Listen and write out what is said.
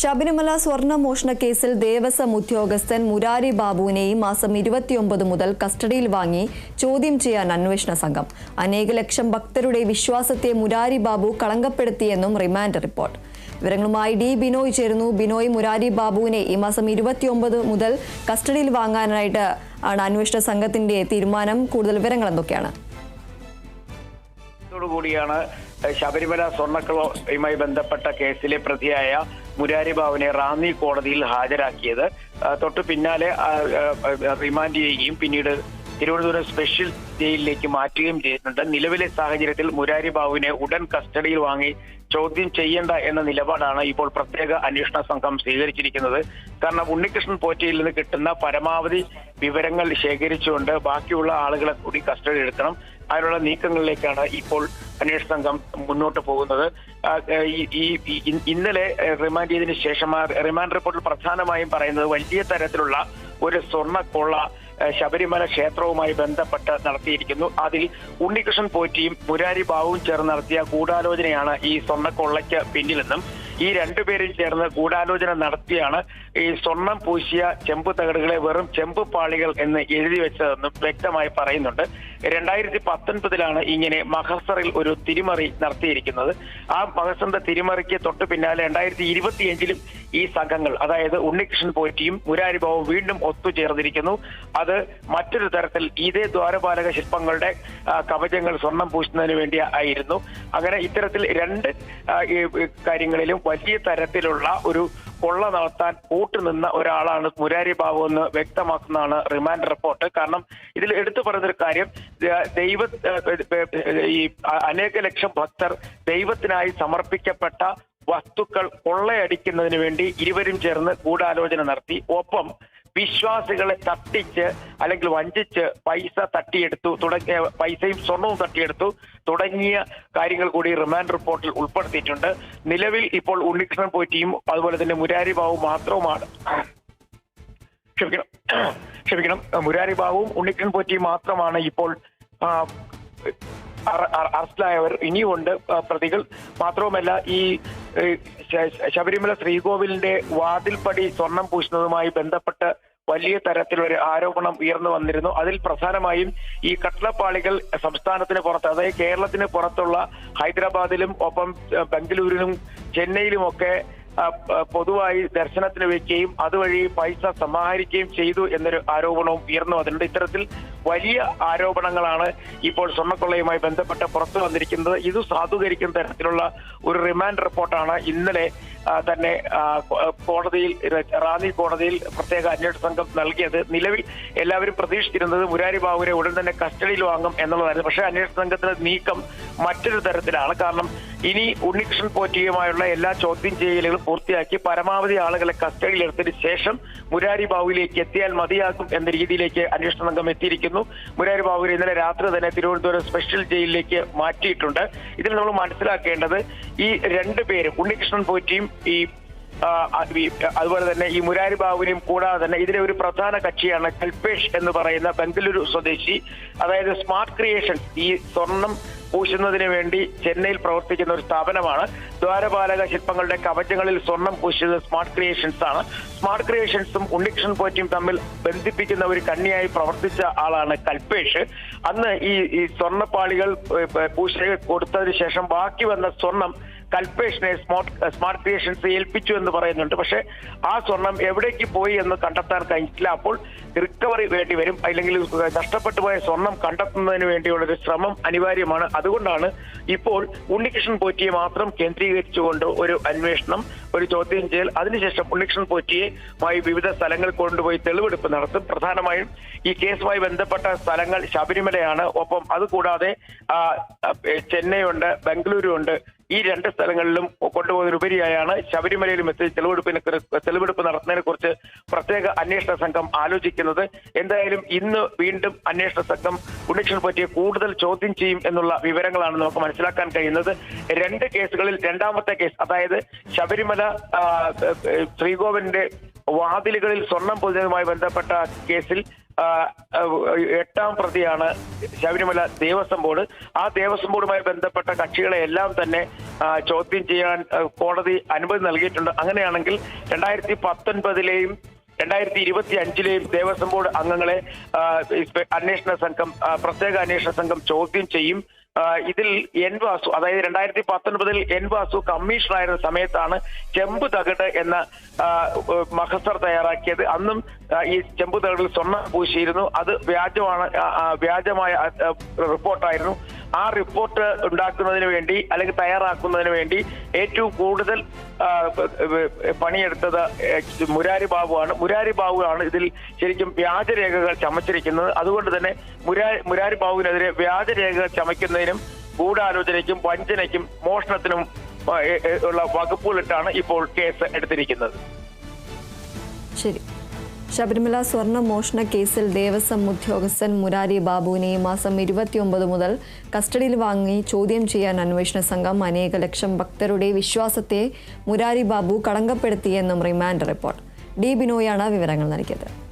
ശബരിമല സ്വർണ മോഷണ കേസിൽ ദേവസ്വം ഉദ്യോഗസ്ഥൻ മുരാരി ബാബുവിനെ ഈ മാസം ഇരുപത്തിയൊമ്പത് മുതൽ കസ്റ്റഡിയിൽ വാങ്ങി ചോദ്യം ചെയ്യാൻ അന്വേഷണ സംഘം. അനേക ലക്ഷം ഭക്തരുടെ വിശ്വാസത്തെ മുരാരി ബാബു കളങ്കപ്പെടുത്തിയെന്നും റിമാൻഡ് റിപ്പോർട്ട്. വിവരങ്ങളുമായി ഡി ബിനോയ് ചേരുന്നു. ബിനോയ് മുരാരി ബാബുവിനെ ഈ മാസം ഇരുപത്തിയൊമ്പത് മുതൽ കസ്റ്റഡിയിൽ വാങ്ങാനായിട്ട് ആണ് അന്വേഷണ സംഘത്തിന്റെ തീരുമാനം. കൂടുതൽ വിവരങ്ങൾ എന്തൊക്കെയാണ്? ശബരിമല സ്വർണക്കളയുമായി ബന്ധപ്പെട്ട കേസിലെ പ്രതിയായ മുരാരി ബാബുവിനെ റാന്നി കോടതിയിൽ ഹാജരാക്കിയത്. തൊട്ടു പിന്നാലെ റിമാൻഡ് ചെയ്യുകയും പിന്നീട് തിരുവനന്തപുരം സ്പെഷ്യൽ ജയിലിലേക്ക് മാറ്റുകയും ചെയ്തിട്ടുണ്ട് നിലവിലെ സാഹചര്യത്തിൽ മുരാരി ബാബുവിനെ ഉടൻ കസ്റ്റഡിയിൽ വാങ്ങി ചോദ്യം ചെയ്യേണ്ട എന്ന നിലപാടാണ് ഇപ്പോൾ പ്രത്യേക അന്വേഷണ സംഘം സ്വീകരിച്ചിരിക്കുന്നത്. കാരണം ഉണ്ണികൃഷ്ണൻ പോറ്റയിൽ നിന്ന് കിട്ടുന്ന പരമാവധി വിവരങ്ങൾ ശേഖരിച്ചുകൊണ്ട് ബാക്കിയുള്ള ആളുകളെ കൂടി കസ്റ്റഡി എടുക്കണം. അതിനുള്ള നീക്കങ്ങളിലേക്കാണ് ഇപ്പോൾ അന്വേഷണ സംഘം മുന്നോട്ട് പോകുന്നത്. ഈ- ഇന്നലെ റിമാൻഡ് ചെയ്തതിനു ശേഷം റിമാൻഡ് റിപ്പോർട്ടിൽ പ്രധാനമായും പറയുന്നത് വലിയ തരത്തിലുള്ള ഒരു സ്വർണ കൊള്ള ഏഹ്, ശബരിമല ക്ഷേത്രവുമായി ബന്ധപ്പെട്ട് നടത്തിയിരിക്കുന്നു. അതിൽ ഉണ്ണികൃഷ്ണൻ പോറ്റിയും മുരാരി ബാവും ചേർന്ന് നടത്തിയ ഗൂഢാലോചനയാണ് ഈ സ്വർണക്കൊള്ളയ്ക്ക് പിന്നിലെന്നും ഈ രണ്ടുപേരും ചേർന്ന് ഗൂഢാലോചന നടത്തിയാണ് ഈ സ്വർണം പൂശിയ ചെമ്പ് തകടുകളെ വെറും ചെമ്പ് പാളികൾ എന്ന് എഴുതി വെച്ചതെന്നും വ്യക്തമായി പറയുന്നുണ്ട്. രണ്ടായിരത്തി പത്തൊൻപതിലാണ് ഇങ്ങനെ മഹസറിൽ ഒരു തിരിമറി നടത്തിയിരിക്കുന്നത്. ആ മഹസറിന്റെ തിരിമറിക്ക് തൊട്ട് പിന്നാലെ രണ്ടായിരത്തി ഇരുപത്തിയഞ്ചിലും ഈ സംഘങ്ങൾ അതായത് ഉണ്ണികൃഷ്ണൻ പോറ്റിയും മുരാരി വീണ്ടും ഒത്തുചേർന്നിരിക്കുന്നു. അത് മറ്റൊരു തരത്തിൽ ഇതേ ദ്വാരപാലക ശില്പങ്ങളുടെ കവചങ്ങൾ സ്വർണം പൂശുന്നതിന് വേണ്ടി ആയിരുന്നു. അങ്ങനെ ഇത്തരത്തിൽ രണ്ട് കാര്യങ്ങളിലും വലിയ തരത്തിലുള്ള ഒരു കൊള്ള നടത്താൻ കൂട്ടുനിന്ന ഒരാളാണ് മുരാരി ബാബു എന്ന് വ്യക്തമാക്കുന്നതാണ് റിമാൻഡ് റിപ്പോർട്ട്. കാരണം ഇതിൽ എടുത്തു പറയുന്നൊരു കാര്യം ദൈവ ഈ അനേക ലക്ഷം ഭക്തർ ദൈവത്തിനായി സമർപ്പിക്കപ്പെട്ട വസ്തുക്കൾ കൊള്ളയടിക്കുന്നതിന് വേണ്ടി ഇരുവരും ചേർന്ന് ഗൂഢാലോചന നടത്തി. ഒപ്പം വിശ്വാസികളെ തട്ടിച്ച് അല്ലെങ്കിൽ വഞ്ചിച്ച് പൈസ തട്ടിയെടുത്തു. തുടങ്ങിയ പൈസയും സ്വർണവും തട്ടിയെടുത്തു. തുടങ്ങിയ കാര്യങ്ങൾ കൂടി റിമാൻഡ് റിപ്പോർട്ടിൽ ഉൾപ്പെടുത്തിയിട്ടുണ്ട്. നിലവിൽ ഇപ്പോൾ ഉണ്ണികൃഷ്ണൻ പോറ്റിയും അതുപോലെ തന്നെ മുരാരി ബാബു മാത്രവുമാണ്. ക്ഷമിക്കണം. ക്ഷമിക്കണം. മുരാരി ബാബുവും ഉണ്ണിക്കൃഷ്ണൻ പോറ്റിയും മാത്രമാണ് ഇപ്പോൾ അറസ്റ്റിലായവർ. ഇനിയുമുണ്ട് പ്രതികൾ. മാത്രവുമല്ല ഈ ശബരിമല ശ്രീകോവിലിന്റെ വാതിൽപ്പടി സ്വർണം പൂശുന്നതുമായി ബന്ധപ്പെട്ട് വലിയ തരത്തിലൊരു ആരോപണം ഉയർന്നു വന്നിരുന്നു. അതിൽ പ്രധാനമായും ഈ കട്ടിലപ്പാളികൾ സംസ്ഥാനത്തിന് പുറത്ത് അതായത് കേരളത്തിന് പുറത്തുള്ള ഹൈദരാബാദിലും ഒപ്പം ബംഗളൂരിലും ചെന്നൈയിലുമൊക്കെ പൊതുവായി ദർശനത്തിന് വെക്കുകയും അതുവഴി പൈസ സമാഹരിക്കുകയും ചെയ്തു എന്നൊരു ആരോപണവും ഉയർന്നു അതിനുണ്ട് ഇത്തരത്തിൽ വലിയ ആരോപണങ്ങളാണ് ഇപ്പോൾ സ്വർണക്കൊള്ളയുമായി ബന്ധപ്പെട്ട് പുറത്തു വന്നിരിക്കുന്നത്. ഇത് സാധൂകരിക്കുന്ന തരത്തിലുള്ള ഒരു റിമാൻഡ് റിപ്പോർട്ടാണ് ഇന്നലെ തന്നെ കോടതിയിൽ റാന്നി കോടതിയിൽ പ്രത്യേക അന്വേഷണ സംഘം നൽകിയത്. നിലവിൽ എല്ലാവരും പ്രതീക്ഷിച്ചിരുന്നത് മുരാരി ബാബുരെ ഉടൻ തന്നെ കസ്റ്റഡിയിൽ വാങ്ങും എന്നുള്ളതായിരുന്നു. പക്ഷേ അന്വേഷണ സംഘത്തിന്റെ നീക്കം മറ്റൊരു തരത്തിലാണ്. കാരണം ഇനി ഉണ്ണികൃഷ്ണൻ പോറ്റിയുമായുള്ള എല്ലാ ചോദ്യം ചെയ്യലുകളും പൂർത്തിയാക്കി പരമാവധി ആളുകളെ കസ്റ്റഡിയിൽ എടുത്തതിന് ശേഷം മുരാരി ബാബുവിലേക്ക് എത്തിയാൽ മതിയാക്കും എന്ന രീതിയിലേക്ക് അന്വേഷണ സംഘം എത്തിയിരിക്കുന്നു. മുരാരി ബാബുവിനെ ഇന്നലെ രാത്രി തന്നെ തിരുവനന്തപുരം സ്പെഷ്യൽ ജയിലിലേക്ക് മാറ്റിയിട്ടുണ്ട്. ഇതിൽ നമ്മൾ മനസ്സിലാക്കേണ്ടത് ഈ രണ്ട് പേരും ഉണ്ണികൃഷ്ണൻ പോറ്റിയും ഈ, അതുപോലെ തന്നെ ഈ മുരാരി ബാബുവിനെയും കൂടാതെ തന്നെ ഇതിലെ ഒരു പ്രധാന കക്ഷിയാണ് കൽപേഷ് എന്ന് പറയുന്ന ബംഗളൂരു സ്വദേശി. അതായത് സ്മാർട്ട് ക്രിയേഷൻ ഈ സ്വർണം പൂശുന്നതിന് വേണ്ടി ചെന്നൈയിൽ പ്രവർത്തിക്കുന്ന ഒരു സ്ഥാപനമാണ്. ദ്വാരപാലക ശില്പങ്ങളുടെ കവചങ്ങളിൽ സ്വർണം പൂശിയത് സ്മാർട്ട് ക്രിയേഷൻസ് ആണ്. സ്മാർട്ട് ക്രിയേഷൻസും ഉണ്ണികൃഷ്ണൻ പോറ്റിയും തമ്മിൽ ബന്ധിപ്പിക്കുന്ന ഒരു കണ്ണിയായി പ്രവർത്തിച്ച ആളാണ് കൽപേഷ്. അന്ന് ഈ ഈ സ്വർണപ്പാളികൾ പൂശ കൊടുത്തതിന് ശേഷം ബാക്കി വന്ന സ്വർണം കൽപേഷിനെ സ്മാർട്ട് സ്മാർട്ട് ക്രിയേഷൻസ് ഏൽപ്പിച്ചു എന്ന് പറയുന്നുണ്ട്. പക്ഷെ ആ സ്വർണം എവിടേക്ക് പോയി എന്ന് കണ്ടെത്താൻ കഴിഞ്ഞിട്ടില്ല. അപ്പോൾ റിക്കവറി വേണ്ടി വരും. അല്ലെങ്കിൽ നഷ്ടപ്പെട്ടു പോയ സ്വർണം കണ്ടെത്തുന്നതിന് വേണ്ടിയുള്ള ഒരു ശ്രമം അനിവാര്യമാണ്. അതുകൊണ്ടാണ് ഇപ്പോൾ ഉണ്ണികൃഷ്ണൻ പോറ്റിയെ മാത്രം കേന്ദ്രീകരിച്ചുകൊണ്ട് ഒരു അന്വേഷണം ഒരു ചോദ്യം ചെയ്യൽ. അതിനുശേഷം ഉണ്ണികൃഷ്ണൻ പോറ്റിയെമായി വിവിധ സ്ഥലങ്ങൾ കൊണ്ടുപോയി തെളിവെടുപ്പ് നടത്തും. പ്രധാനമായും ഈ കേസുമായി ബന്ധപ്പെട്ട സ്ഥലങ്ങൾ ശബരിമലയാണ്. ഒപ്പം അതുകൂടാതെ ചെന്നൈ ഉണ്ട് ബംഗളൂരു ഉണ്ട് ഈ രണ്ട് സ്ഥലങ്ങളിലും കൊണ്ടുപോകുന്നതിനുപരിയായാണ് ശബരിമലയിലും എത്തി തെളിവെടുപ്പിനെ തെളിവെടുപ്പ് നടത്തുന്നതിനെ കുറിച്ച് പ്രത്യേക അന്വേഷണ സംഘം ആലോചിക്കുന്നത്. എന്തായാലും ഇന്ന് വീണ്ടും അന്വേഷണ സംഘം ഉണ്ണികൃഷ്ണൻ പറ്റിയെ കൂടുതൽ ചോദ്യം ചെയ്യും എന്നുള്ള വിവരങ്ങളാണ് നമുക്ക് മനസ്സിലാക്കാൻ കഴിയുന്നത്. രണ്ട് കേസുകളിൽ രണ്ടാമത്തെ കേസ് അതായത് ശബരിമല ശ്രീകോവിലിന്റെ വാതിലുകളിൽ സ്വർണം പൊതിഞ്ഞതുമായി ബന്ധപ്പെട്ട കേസിൽ എട്ടാം പ്രതിയാണ് ശബരിമല ദേവസ്വം ബോർഡ്. ആ ദേവസ്വം ബോർഡുമായി ബന്ധപ്പെട്ട കക്ഷികളെ എല്ലാം തന്നെ ചോദ്യം ചെയ്യാൻ കോടതി അനുമതി നൽകിയിട്ടുണ്ട്. അങ്ങനെയാണെങ്കിൽ രണ്ടായിരത്തി പത്തൊൻപതിലെയും രണ്ടായിരത്തി ഇരുപത്തി അഞ്ചിലെയും ദേവസ്വം ബോർഡ് അംഗങ്ങളെ അന്വേഷണ സംഘം പ്രത്യേക അന്വേഷണ സംഘം ചോദ്യം ചെയ്യും. ഇതിൽ എൻ വാസു അതായത് രണ്ടായിരത്തി പത്തൊൻപതിൽ എൻ വാസു കമ്മീഷണറായിരുന്ന സമയത്താണ് ചെമ്പ് തകിട് എന്ന മഹസർ തയ്യാറാക്കിയത്. അന്നും ഈ ചെമ്പ് തകിടിൽ സ്വർണം പൂശിയിരുന്നു. അത് വ്യാജമാണ് വ്യാജമായ റിപ്പോർട്ടായിരുന്നു. ആ റിപ്പോർട്ട് ഉണ്ടാക്കുന്നതിന് വേണ്ടി അല്ലെങ്കിൽ തയ്യാറാക്കുന്നതിന് വേണ്ടി ഏറ്റവും കൂടുതൽ പണിയെടുത്തത് മുരാരി ബാബുവാണ്. മുരാരി ബാബുവാണ് ഇതിൽ ശരിക്കും വ്യാജരേഖകൾ ചമച്ചിരിക്കുന്നത്. അതുകൊണ്ട് തന്നെ മുരാരി മുരാരി ബാബുവിനെതിരെ വ്യാജരേഖകൾ ചമയ്ക്കുന്നതിനും ഗൂഢാലോചനയ്ക്കും വഞ്ചനയ്ക്കും മോഷണത്തിനും ഉള്ള വകുപ്പുകളിട്ടാണ് ഇപ്പോൾ കേസ് എടുത്തിരിക്കുന്നത്. ശരി. ശബരിമല സ്വർണ മോഷണ കേസിൽ ദേവസ്വം ഉദ്യോഗസ്ഥൻ മുരാരി ബാബുവിനെ ഈ മാസം ഇരുപത്തിയൊമ്പത് മുതൽ കസ്റ്റഡിയിൽ വാങ്ങി ചോദ്യം ചെയ്യാൻ അന്വേഷണ സംഘം അനേക ലക്ഷം ഭക്തരുടെ വിശ്വാസത്തെ മുരാരി ബാബു കളങ്കപ്പെടുത്തിയെന്നും റിമാൻഡ് റിപ്പോർട്ട്. ഡി ബിനോയാണ് വിവരങ്ങൾ നൽകിയത്.